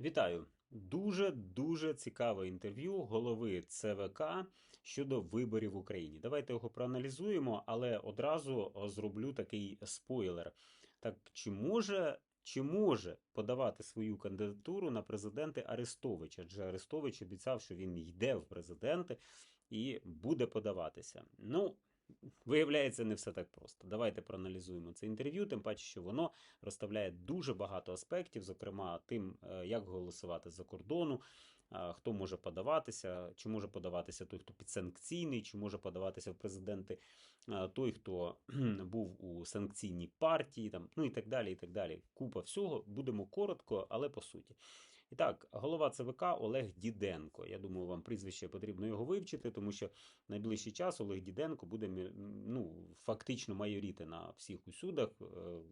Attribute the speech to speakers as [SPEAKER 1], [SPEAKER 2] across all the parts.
[SPEAKER 1] Вітаю! Дуже дуже цікаве інтерв'ю голови ЦВК щодо виборів в Україні. Давайте його проаналізуємо, але одразу зроблю такий спойлер. Так, чи може, чи може подавати свою кандидатуру на президенти Арестович? Адже Арестович обіцяв, що він йде в президенти і буде подаватися. Ну. Виявляється, не все так просто. Давайте проаналізуємо це інтерв'ю, тим паче, що воно розставляє дуже багато аспектів, зокрема тим, е, як голосувати за кордону, хто може подаватися, чи може подаватися той, хто підсанкційний, чи може подаватися в президенти той, хто був у санкційній партії, там, ну і так далі. і так далі. Купа всього. Будемо коротко, але по суті. І так, голова ЦВК Олег Діденко. Я думаю, вам прізвище потрібно його вивчити, тому що найближчий час Олег Діденко буде ну, фактично майоріти на всіх усюдах, е,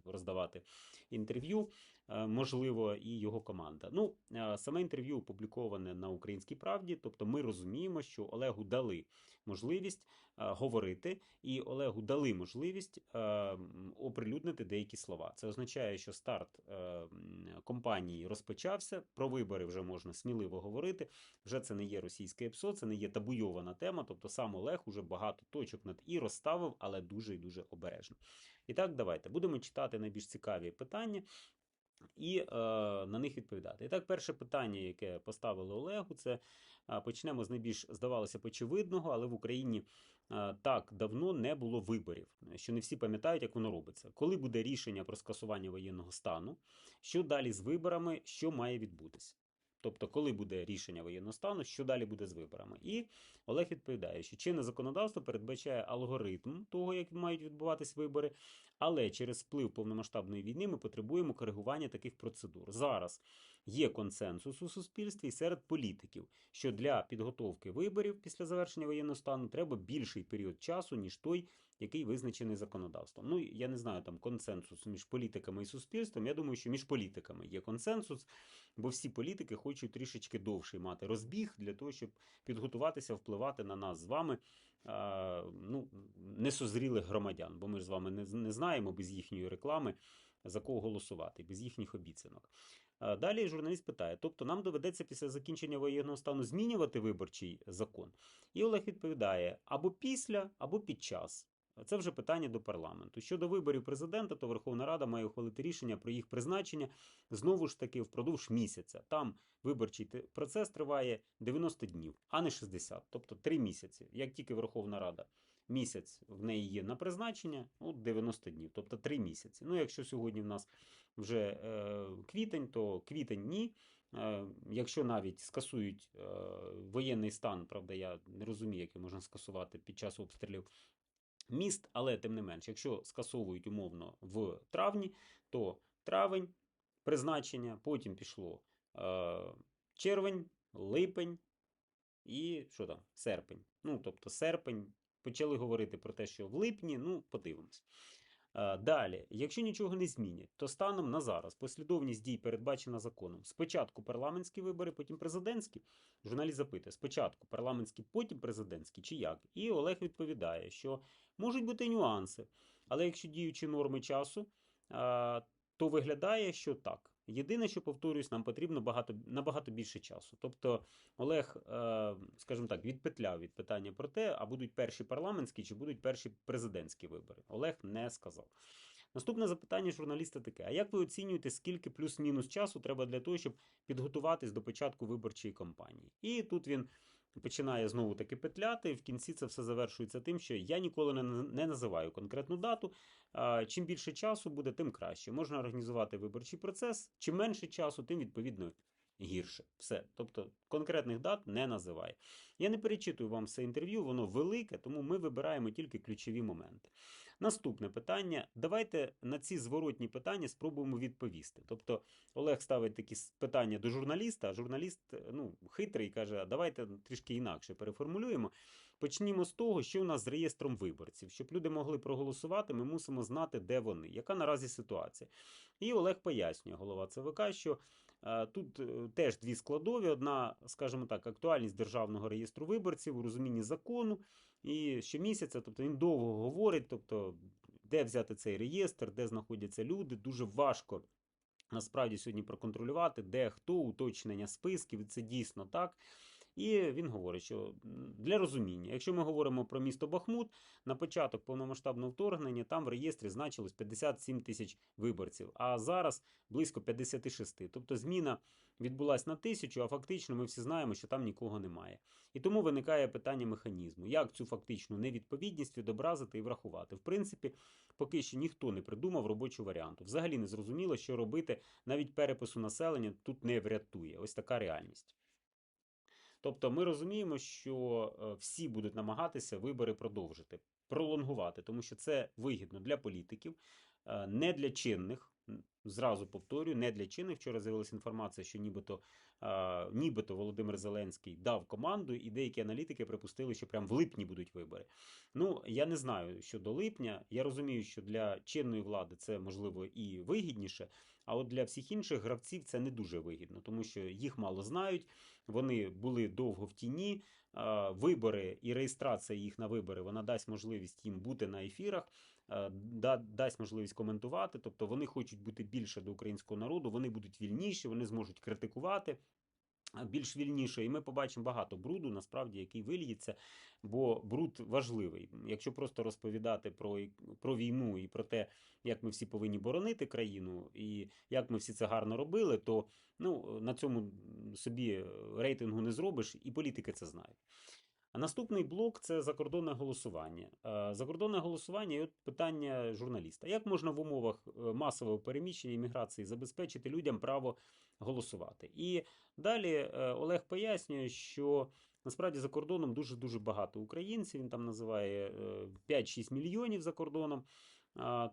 [SPEAKER 1] роздавати інтерв'ю, е, можливо, і його команда. Ну, е, саме інтерв'ю опубліковане на Українській правді, тобто ми розуміємо, що Олегу дали можливість е, говорити, і Олегу дали можливість е, оприлюднити деякі слова. Це означає, що старт е, компанії розпочався. Про вибори вже можна сміливо говорити. Вже це не є російське ПСО, це не є табуйована тема. Тобто сам Олег уже багато точок над і розставив, але дуже і дуже обережно. І так, давайте будемо читати найбільш цікаві питання. І е, на них відповідати. І так, перше питання, яке поставили Олегу, це почнемо з найбільш здавалося б очевидного, але в Україні так давно не було виборів, що не всі пам'ятають, як воно робиться. Коли буде рішення про скасування воєнного стану, що далі з виборами, що має відбутися? Тобто, коли буде рішення воєнного стану, що далі буде з виборами? І Олег відповідає, що чинне законодавство передбачає алгоритм того, як мають відбуватись вибори, але через вплив повномасштабної війни ми потребуємо коригування таких процедур. Зараз є консенсус у суспільстві і серед політиків, що для підготовки виборів після завершення воєнного стану треба більший період часу, ніж той, який визначений законодавством. Ну, я не знаю там консенсус між політиками і суспільством. Я думаю, що між політиками є консенсус, бо всі політики хочуть трішечки довший мати розбіг для того, щоб підготуватися, впливати на нас з вами. Ну, несозрілих громадян, бо ми ж з вами не знаємо без їхньої реклами, за кого голосувати, без їхніх обіцянок. Далі журналіст питає: тобто нам доведеться після закінчення воєнного стану змінювати виборчий закон? І Олег відповідає: або після, або під час. Це вже питання до парламенту. Щодо виборів президента, то Верховна Рада має ухвалити рішення про їх призначення знову ж таки впродовж місяця. Там виборчий процес триває 90 днів, а не 60, тобто 3 місяці. Як тільки Верховна Рада місяць в неї є на призначення, ну 90 днів, тобто 3 місяці. Ну, якщо сьогодні в нас вже е, квітень, то квітень ні. Е, якщо навіть скасують е, воєнний стан, правда, я не розумію, який можна скасувати під час обстрілів міст, але тим не менш, якщо скасовують умовно в травні, то травень призначення, потім пішло е, червень, липень і що там, серпень. Ну, тобто серпень. Почали говорити про те, що в липні, ну, подивимось. Е, Далі, якщо нічого не змінять, то станом на зараз послідовність дій передбачена законом. Спочатку парламентські вибори, потім президентські. Журналіст запитує: спочатку парламентські, потім президентські, чи як? І Олег відповідає, що можуть бути нюанси, але якщо діючі норми часу, то виглядає, що так. Єдине, що повторюсь, нам потрібно багато, набагато більше часу. Тобто Олег, е, скажімо так, відпетляв від питання про те, а будуть перші парламентські чи будуть перші президентські вибори. Олег не сказав. Наступне запитання журналіста таке: а як ви оцінюєте, скільки плюс-мінус часу треба для того, щоб підготуватись до початку виборчої кампанії? І тут він починає знову таки петляти. В кінці це все завершується тим, що я ніколи не, не називаю конкретну дату. Чим більше часу буде, тим краще. Можна організувати виборчий процес. Чим менше часу, тим відповідно гірше. Все. Тобто конкретних дат не називає. Я не перечитую вам все інтерв'ю, воно велике, тому ми вибираємо тільки ключові моменти. Наступне питання. Давайте на ці зворотні питання спробуємо відповісти. Тобто Олег ставить такі питання до журналіста, а журналіст е, ну, хитрий каже: давайте трішки інакше переформулюємо. Почнімо з того, що у нас з реєстром виборців. Щоб люди могли проголосувати, ми мусимо знати, де вони, яка наразі ситуація. І Олег пояснює, голова ЦВК, що тут е, теж дві складові: одна, скажімо так, актуальність державного реєстру виборців у розумінні закону. І щомісяця, тобто він довго говорить, тобто де взяти цей реєстр, де знаходяться люди, дуже важко насправді сьогодні проконтролювати, де хто, уточнення списків, це дійсно так. І він говорить, що для розуміння, якщо ми говоримо про місто Бахмут, на початок повномасштабного вторгнення там в реєстрі значилось 57 тисяч виборців, а зараз близько 56. Тобто зміна відбулася на тисячу, а фактично ми всі знаємо, що там нікого немає. І тому виникає питання механізму, як цю фактичну невідповідність відобразити і врахувати. В принципі, поки що ніхто не придумав робочу варіанту. Взагалі не зрозуміло, що робити, навіть перепису населення тут не врятує. Ось така реальність. Тобто ми розуміємо, що е, всі будуть намагатися вибори продовжити, пролонгувати, тому що це вигідно для політиків, е, не для чинних. Зразу повторюю, не для чинних. Вчора з'явилася інформація, що нібито, е, нібито Володимир Зеленський дав команду, і деякі аналітики припустили, що прям в липні будуть вибори. Ну, я не знаю щодо липня. Я розумію, що для чинної влади це можливо і вигідніше, а от для всіх інших гравців це не дуже вигідно, тому що їх мало знають, вони були довго в тіні. Вибори і реєстрація їх на вибори вона дасть можливість їм бути на ефірах, дасть можливість коментувати. Тобто вони хочуть бути більше до українського народу, вони будуть вільніші, вони зможуть критикувати. Більш вільніше, і ми побачимо багато бруду, насправді, який вильється, бо бруд важливий. Якщо просто розповідати про, про війну і про те, як ми всі повинні боронити країну, і як ми всі це гарно робили, то ну, на цьому собі рейтингу не зробиш, і політики це знають. Наступний блок це закордонне голосування. Е, Закордонне голосування і от питання журналіста. Як можна в умовах е, масового переміщення і міграції забезпечити людям право голосувати? І далі е, Олег пояснює, що насправді за кордоном дуже дуже багато українців. Він там називає е, 5-6 мільйонів за кордоном.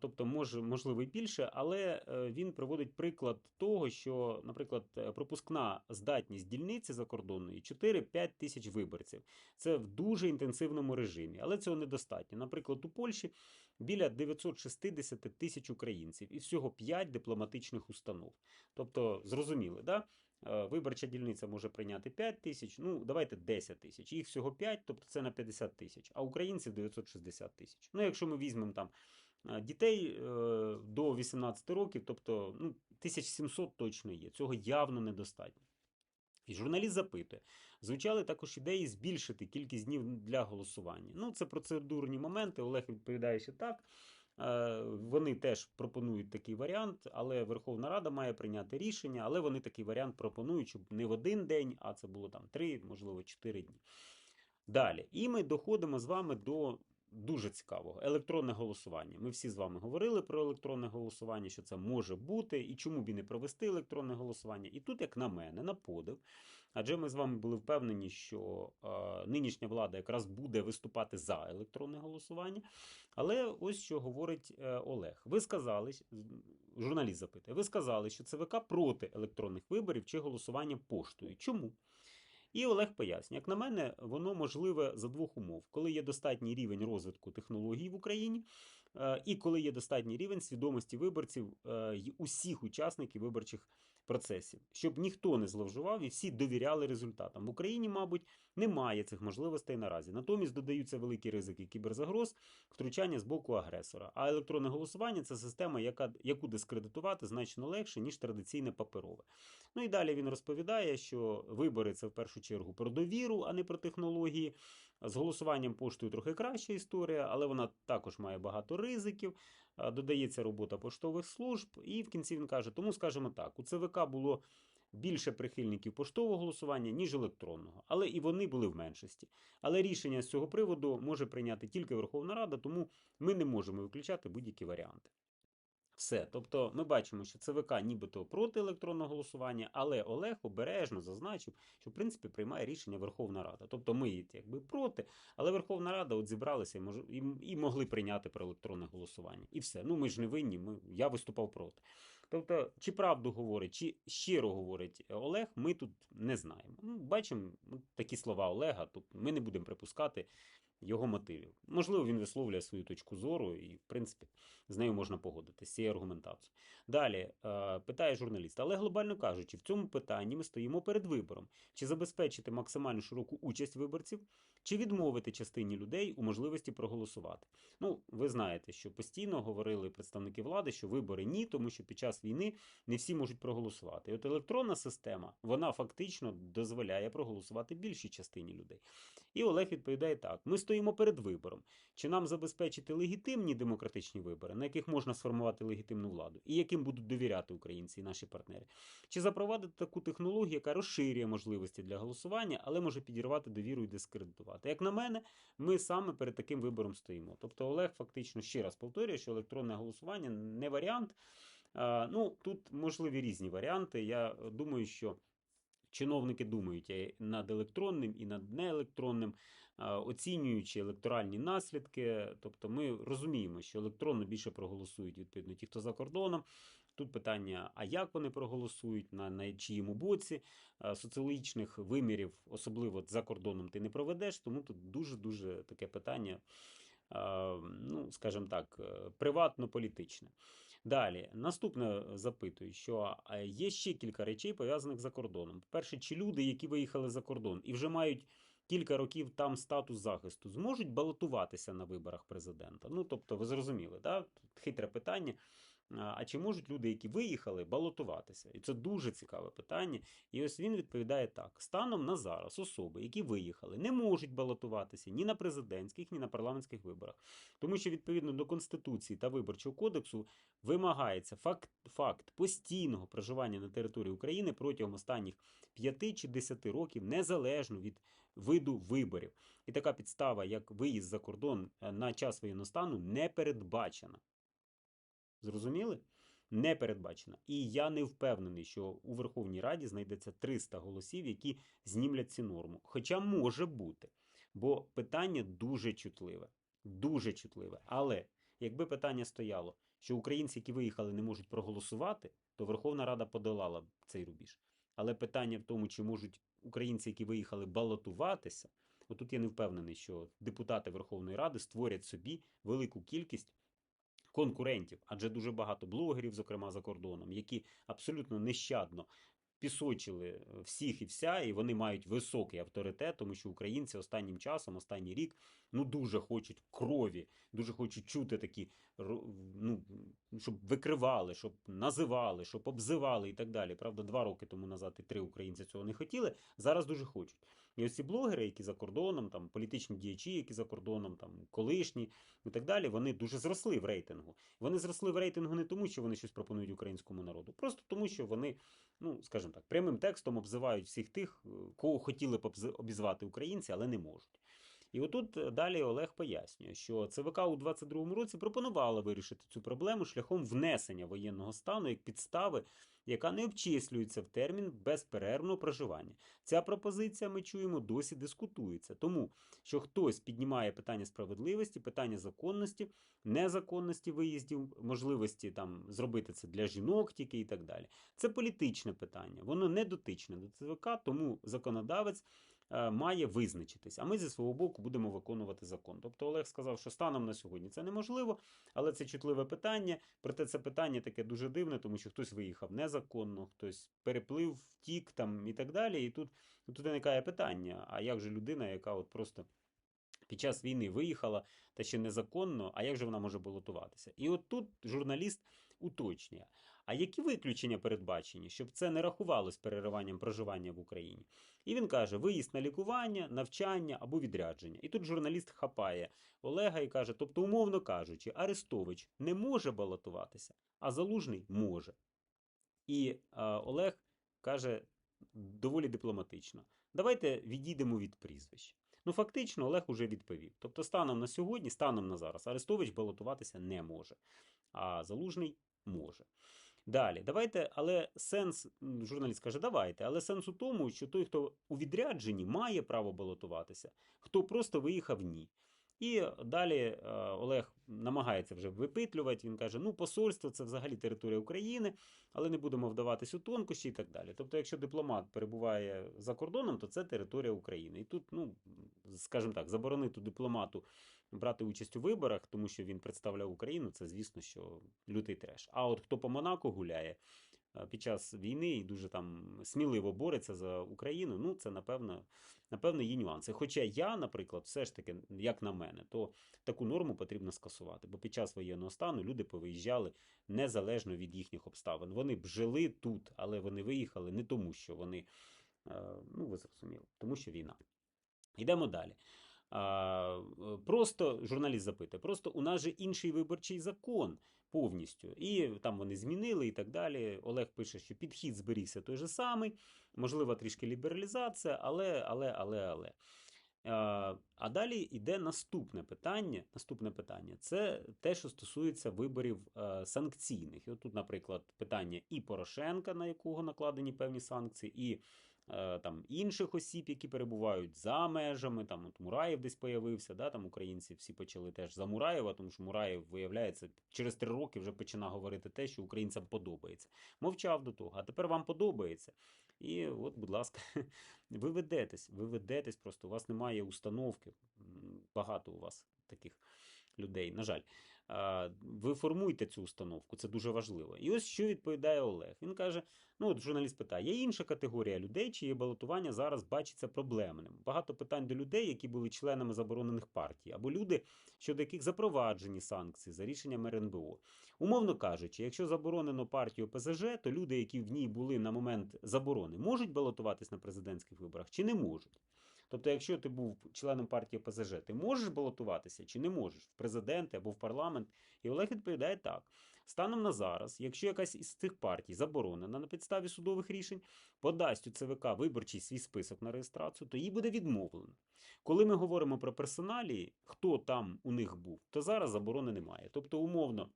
[SPEAKER 1] Тобто, може, можливо, і більше, але е, він приводить приклад того, що, наприклад, е, пропускна здатність дільниці закордонної 4-5 тисяч виборців. Це в дуже інтенсивному режимі, але цього недостатньо. Наприклад, у Польщі біля 960 тисяч українців і всього 5 дипломатичних установ. Тобто, зрозуміли, да? Е, Виборча дільниця може прийняти 5 тисяч, ну давайте 10 тисяч. Їх всього 5, тобто це на 50 тисяч, а українців 960 тисяч. Ну, якщо ми візьмемо там дітей е, до 18 років, тобто ну, 1700 точно є. Цього явно недостатньо. І журналіст запитує: звучали також ідеї збільшити кількість днів для голосування. Ну, це процедурні моменти. Олег відповідає, що так. Е, Вони теж пропонують такий варіант, але Верховна Рада має прийняти рішення, але вони такий варіант пропонують, щоб не в один день, а це було там три, можливо, чотири дні. Далі. І ми доходимо з вами до дуже цікавого електронне голосування. Ми всі з вами говорили про електронне голосування, що це може бути, і чому б і не провести електронне голосування. І тут, як на мене, на подив. Адже ми з вами були впевнені, що е, нинішня влада якраз буде виступати за електронне голосування. Але ось що говорить е, Олег. Ви сказали, журналіст запитує, ви сказали, що ЦВК проти електронних виборів чи голосування поштою. Чому? І Олег пояснює, як на мене, воно можливе за двох умов: коли є достатній рівень розвитку технологій в Україні, е, і коли є достатній рівень свідомості виборців і й усіх учасників виборчих процесів, щоб ніхто не зловживав і всі довіряли результатам. В Україні, мабуть, немає цих можливостей наразі. Натомість додаються великі ризики кіберзагроз, втручання з боку агресора. А електронне голосування це система, яка, яку дискредитувати значно легше, ніж традиційне паперове. Ну і далі він розповідає, що вибори це в першу чергу про довіру, а не про технології. З голосуванням поштою трохи краща історія, але вона також має багато ризиків. Додається робота поштових служб, і в кінці він каже: тому скажімо так, у ЦВК було більше прихильників поштового голосування, ніж електронного, але і вони були в меншості. Але рішення з цього приводу може прийняти тільки Верховна Рада, тому ми не можемо виключати будь-які варіанти. Все, тобто ми бачимо, що ЦВК нібито проти електронного голосування, але Олег обережно зазначив, що в принципі приймає рішення Верховна Рада. Тобто ми якби проти, але Верховна Рада от зібралася і, могли прийняти про електронне голосування. І все. Ну ми ж не винні. Ми, я виступав проти. Тобто, чи правду говорить, чи щиро говорить Олег, ми тут не знаємо. Ну, бачимо ну, такі слова Олега. Тобто ми не будемо припускати його мотивів. Можливо, він висловлює свою точку зору, і, в принципі, з нею можна погодитися, з цією аргументацією. Далі е, питає журналіст, але глобально кажучи, в цьому питанні ми стоїмо перед вибором: чи забезпечити максимально широку участь виборців, чи відмовити частині людей у можливості проголосувати. Ну, ви знаєте, що постійно говорили представники влади, що вибори ні, тому що під час війни не всі можуть проголосувати. І от електронна система вона фактично дозволяє проголосувати більшій частині людей. І Олег відповідає так: ми стоїмо перед вибором. Чи нам забезпечити легітимні демократичні вибори, на яких можна сформувати легітимну владу, і яким будуть довіряти українці і наші партнери? Чи запровадити таку технологію, яка розширює можливості для голосування, але може підірвати довіру і дискредитувати? Як на мене, ми саме перед таким вибором стоїмо. Тобто, Олег фактично ще раз повторює, що електронне голосування не варіант. Ну тут можливі різні варіанти. Я думаю, що чиновники думають і над електронним і над неелектронним, оцінюючи електоральні наслідки. Тобто, ми розуміємо, що електронно більше проголосують відповідно ті, хто за кордоном. Тут питання: а як вони проголосують, на, на чиєму боці соціологічних вимірів, особливо за кордоном, ти не проведеш, тому тут дуже дуже таке питання. Ну, скажімо так, е, приватно-політичне. Далі, наступне запитую, що є ще кілька речей пов'язаних за кордоном. По-перше, чи люди, які виїхали за кордон і вже мають кілька років там статус захисту, зможуть балотуватися на виборах президента? Ну, тобто, ви зрозуміли, да? Хитре питання. А чи можуть люди, які виїхали, балотуватися? І це дуже цікаве питання. І ось він відповідає так: станом на зараз особи, які виїхали, не можуть балотуватися ні на президентських, ні на парламентських виборах, тому що відповідно до Конституції та Виборчого кодексу вимагається факт, факт постійного проживання на території України протягом останніх 5 чи 10 років, незалежно від виду виборів. І така підстава, як виїзд за кордон е, на час воєнного стану, не передбачена. Зрозуміли? Не передбачено. І я не впевнений, що у Верховній Раді знайдеться 300 голосів, які знімлять цю норму. Хоча може бути. Бо питання дуже чутливе. Дуже чутливе. Але якби питання стояло, що українці, які виїхали, не можуть проголосувати, то Верховна Рада подолала б цей рубіж. Але питання в тому, чи можуть українці, які виїхали, балотуватися, отут я не впевнений, що депутати Верховної Ради створять собі велику кількість конкурентів, адже дуже багато блогерів, зокрема за кордоном, які абсолютно нещадно пісочили всіх і вся, і вони мають високий авторитет, тому що українці останнім часом, останній рік, ну дуже хочуть крові, дуже хочуть чути такі, ну, щоб викривали, щоб називали, щоб обзивали і так далі. Правда, два роки тому назад і три українці цього не хотіли. Зараз дуже хочуть. І ось ці блогери, які за кордоном, там політичні діячі, які за кордоном, там колишні і так далі, вони дуже зросли в рейтингу. Вони зросли в рейтингу не тому, що вони щось пропонують українському народу, просто тому, що вони, ну скажімо так, прямим текстом обзивають всіх тих, е, кого хотіли б обізвати українці, але не можуть. І отут е, далі Олег пояснює, що ЦВК у 22-му році пропонувала вирішити цю проблему шляхом внесення воєнного стану як підстави, яка не обчислюється в термін безперервного проживання. Ця пропозиція, ми чуємо, досі дискутується, тому що хтось піднімає питання справедливості, питання законності, незаконності виїздів, можливості там зробити це для жінок тільки і так далі. Це політичне питання, воно не дотичне до ЦВК, тому законодавець має визначитись. А ми зі свого боку будемо виконувати закон. Тобто Олег сказав, що станом на сьогодні це неможливо, але це чутливе питання. Проте це питання таке дуже дивне, тому що хтось виїхав незаконно, хтось переплив, втік там і так далі. І тут, тут виникає питання: а як же людина, яка от просто. Під час війни виїхала та ще незаконно, а як же вона може балотуватися? І от тут журналіст уточнює: а які виключення передбачені, щоб це не рахувалось перериванням проживання в Україні? І він каже: виїзд на лікування, навчання або відрядження. І тут журналіст хапає Олега і каже: тобто, умовно кажучи, Арестович не може балотуватися, а Залужний може. І е, Олег каже доволі дипломатично: давайте відійдемо від прізвищ. Ну, фактично, Олег уже відповів. Тобто, станом на сьогодні, станом на зараз, Арестович балотуватися не може, а Залужний може. Далі, давайте, але сенс, журналіст каже, давайте, але сенс у тому, що той, хто у відрядженні, має право балотуватися, хто просто виїхав ні. І далі е, Олег намагається вже випитлювати. Він каже: ну, посольство це взагалі територія України, але не будемо вдаватись у тонкощі і так далі. Тобто, якщо дипломат перебуває за кордоном, то це територія України. І тут, ну скажімо так, заборонити дипломату брати участь у виборах, тому що він представляв Україну, це звісно, що лютий треш. А от хто по Монако гуляє під час війни і дуже там сміливо бореться за Україну, ну це напевно, напевно є нюанси. Хоча я, наприклад, все ж таки, як на мене, то таку норму потрібно скасувати, бо під час воєнного стану люди повиїжджали незалежно від їхніх обставин. Вони б жили тут, але вони виїхали не тому, що вони, е, ну ви зрозуміли, тому що війна. Йдемо далі. Е, Просто журналіст запитує, просто у нас же інший виборчий закон повністю. І там вони змінили і так далі. Олег пише, що підхід зберігся той же самий, можливо, трішки лібералізація, але, але, але, але. А, а далі йде наступне питання. Наступне питання це те, що стосується виборів е, санкційних. І от тут, наприклад, питання і Порошенка, на якого накладені певні санкції, і Е, там інших осіб, які перебувають за межами. Там от Мураєв десь появився, да, там українці всі почали теж за Мураєва, тому що Мураєв, виявляється, через три роки вже починав говорити те, що українцям подобається. Мовчав до того, а тепер вам подобається. І от, будь ласка, ви ведетесь, ви ведетесь, просто у вас немає установки. Багато у вас таких людей, на жаль. Ви формуєте цю установку, це дуже важливо. І ось що відповідає Олег. Він каже: ну от журналіст питає: є інша категорія людей, чиє балотування зараз бачиться проблемним. Багато питань до людей, які були членами заборонених партій, або люди, щодо яких запроваджені санкції за рішенням РНБО. Умовно кажучи, якщо заборонено партію ПЗЖ, то люди, які в ній були на момент заборони, можуть балотуватись на президентських виборах чи не можуть. Тобто, якщо ти був членом партії ПЗЖ, ти можеш балотуватися чи не можеш в президенти або в парламент? І Олег відповідає так. Станом на зараз, якщо якась із цих партій заборонена на підставі судових рішень, подасть у ЦВК виборчий свій список на реєстрацію, то їй буде відмовлено. Коли ми говоримо про персоналі, хто там у них був, то зараз заборони немає. Тобто, умовно.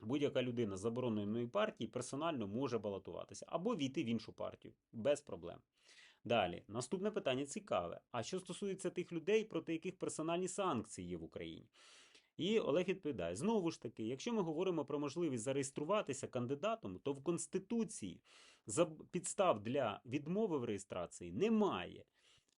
[SPEAKER 1] Будь-яка людина з забороненої партії персонально може балотуватися або війти в іншу партію без проблем. Далі, наступне питання цікаве. А що стосується тих людей, проти яких персональні санкції є в Україні? І Олег відповідає: знову ж таки, якщо ми говоримо про можливість зареєструватися кандидатом, то в Конституції підстав для відмови в реєстрації немає.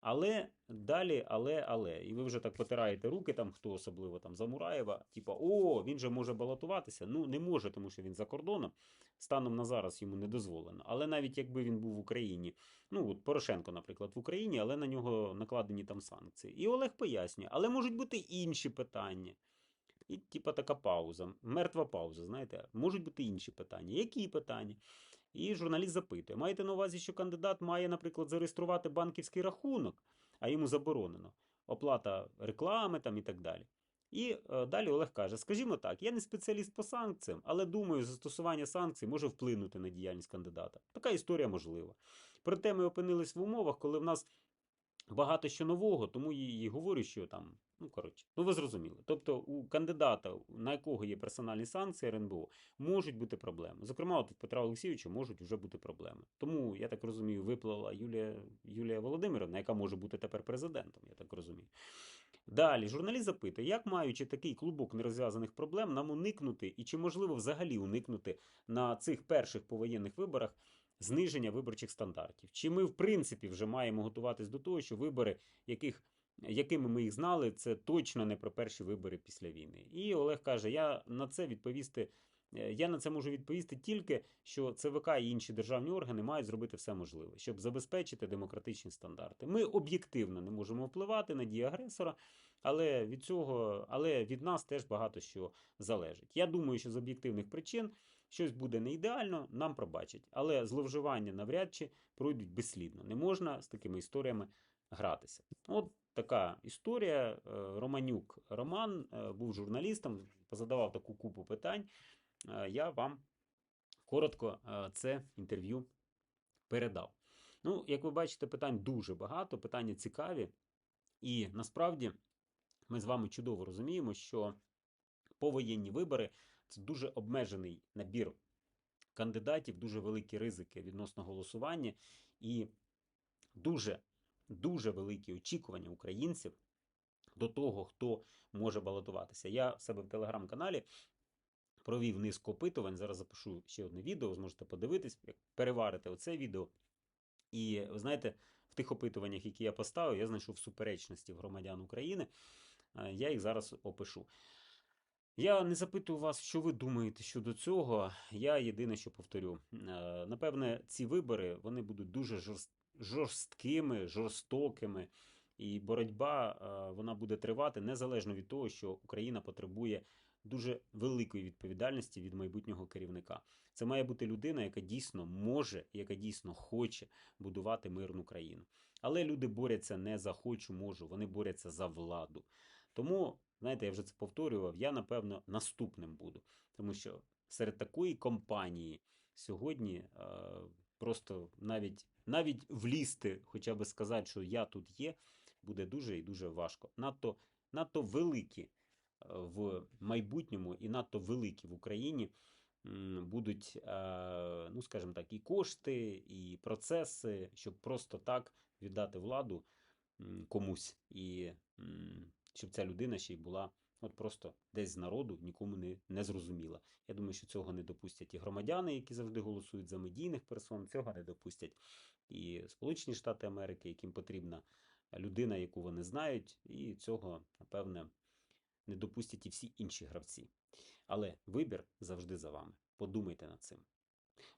[SPEAKER 1] Але далі, але, але. І ви вже так потираєте руки, там хто особливо там за Мураєва, типа, о, він же може балотуватися. Ну, не може, тому що він за кордоном. Станом на зараз йому не дозволено. Але навіть якби він був в Україні, ну от Порошенко, наприклад, в Україні, але на нього накладені там санкції. І Олег пояснює, але можуть бути інші питання. І, типа, така пауза, мертва пауза, знаєте, можуть бути інші питання. Які питання? І журналіст запитує: маєте на увазі, що кандидат має, наприклад, зареєструвати банківський рахунок, а йому заборонено оплата реклами там і так далі. І е, далі Олег каже: скажімо так, я не спеціаліст по санкціям, але думаю, застосування санкцій може вплинути на діяльність кандидата. Така історія можлива. Проте ми опинились в умовах, коли в нас багато що нового, тому і говорю, що там, ну коротше, ну ви зрозуміли. Тобто у кандидата, на якого є персональні санкції РНБО, можуть бути проблеми. Зокрема, от Петра Олексійовича можуть вже бути проблеми. Тому я так розумію, виплала Юлія Юлія Володимирівна, яка може бути тепер президентом, я так розумію. Далі журналіст запитує, як маючи такий клубок нерозв'язаних проблем, нам уникнути і чи можливо взагалі уникнути на цих перших повоєнних виборах зниження виборчих стандартів. Чи ми, в принципі, вже маємо готуватись до того, що вибори, яких, якими ми їх знали, це точно не про перші вибори після війни. І Олег каже: я на це відповісти. Е, я на це можу відповісти тільки, що ЦВК і інші державні органи мають зробити все можливе, щоб забезпечити демократичні стандарти. Ми об'єктивно не можемо впливати на дії агресора, але від цього, але від нас теж багато що залежить. Я думаю, що з об'єктивних причин Щось буде не ідеально, нам пробачать. Але зловживання навряд чи пройдуть безслідно. Не можна з такими історіями гратися. От така історія. Е, Романюк Роман е, був журналістом, позадавав таку купу питань. Е, я вам коротко це інтерв'ю передав. Ну, як ви бачите, питань дуже багато, питання цікаві. І насправді ми з вами чудово розуміємо, що повоєнні вибори це дуже обмежений набір кандидатів, дуже великі ризики відносно голосування і дуже дуже великі очікування українців до того, хто може балотуватися. Я в себе в телеграм-каналі провів низку опитувань. Зараз запишу ще одне відео, зможете подивитись, переварити оце відео. І ви знаєте, в тих опитуваннях, які я поставив, я знайшов суперечності громадян України. Е, Я їх зараз опишу. Я не запитую вас, що ви думаєте щодо цього. Я єдине, що повторю. Е, Напевне, ці вибори вони будуть дуже жорст- жорсткими, жорстокими, і боротьба е, вона буде тривати незалежно від того, що Україна потребує дуже великої відповідальності від майбутнього керівника. Це має бути людина, яка дійсно може, яка дійсно хоче будувати мирну країну. Але люди борються не за хочу, можу, вони борються за владу. Тому, знаєте, я вже це повторював, я напевно наступним буду. Тому що серед такої компанії сьогодні е, просто навіть, навіть влізти, хоча би сказати, що я тут є, буде дуже і дуже важко. Надто, надто великі е, в майбутньому і надто великі в Україні будуть, е, ну скажімо так, і кошти, і процеси, щоб просто так віддати владу комусь, і щоб ця людина ще й була от просто десь з народу, нікому не, не зрозуміла. Я думаю, що цього не допустять і громадяни, які завжди голосують за медійних персон, цього не допустять і Сполучені Штати Америки, яким потрібна людина, яку вони знають, і цього, напевне, не допустять і всі інші гравці. Але вибір завжди за вами. Подумайте над цим.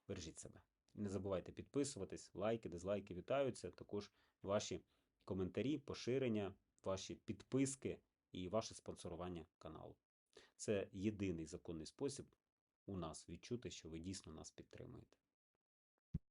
[SPEAKER 1] Бережіть себе. Не забувайте підписуватись, лайки, дизлайки вітаються. Також ваші коментарі, поширення, ваші підписки і ваше спонсорування каналу. Це єдиний законний спосіб у нас відчути, що ви дійсно нас підтримуєте.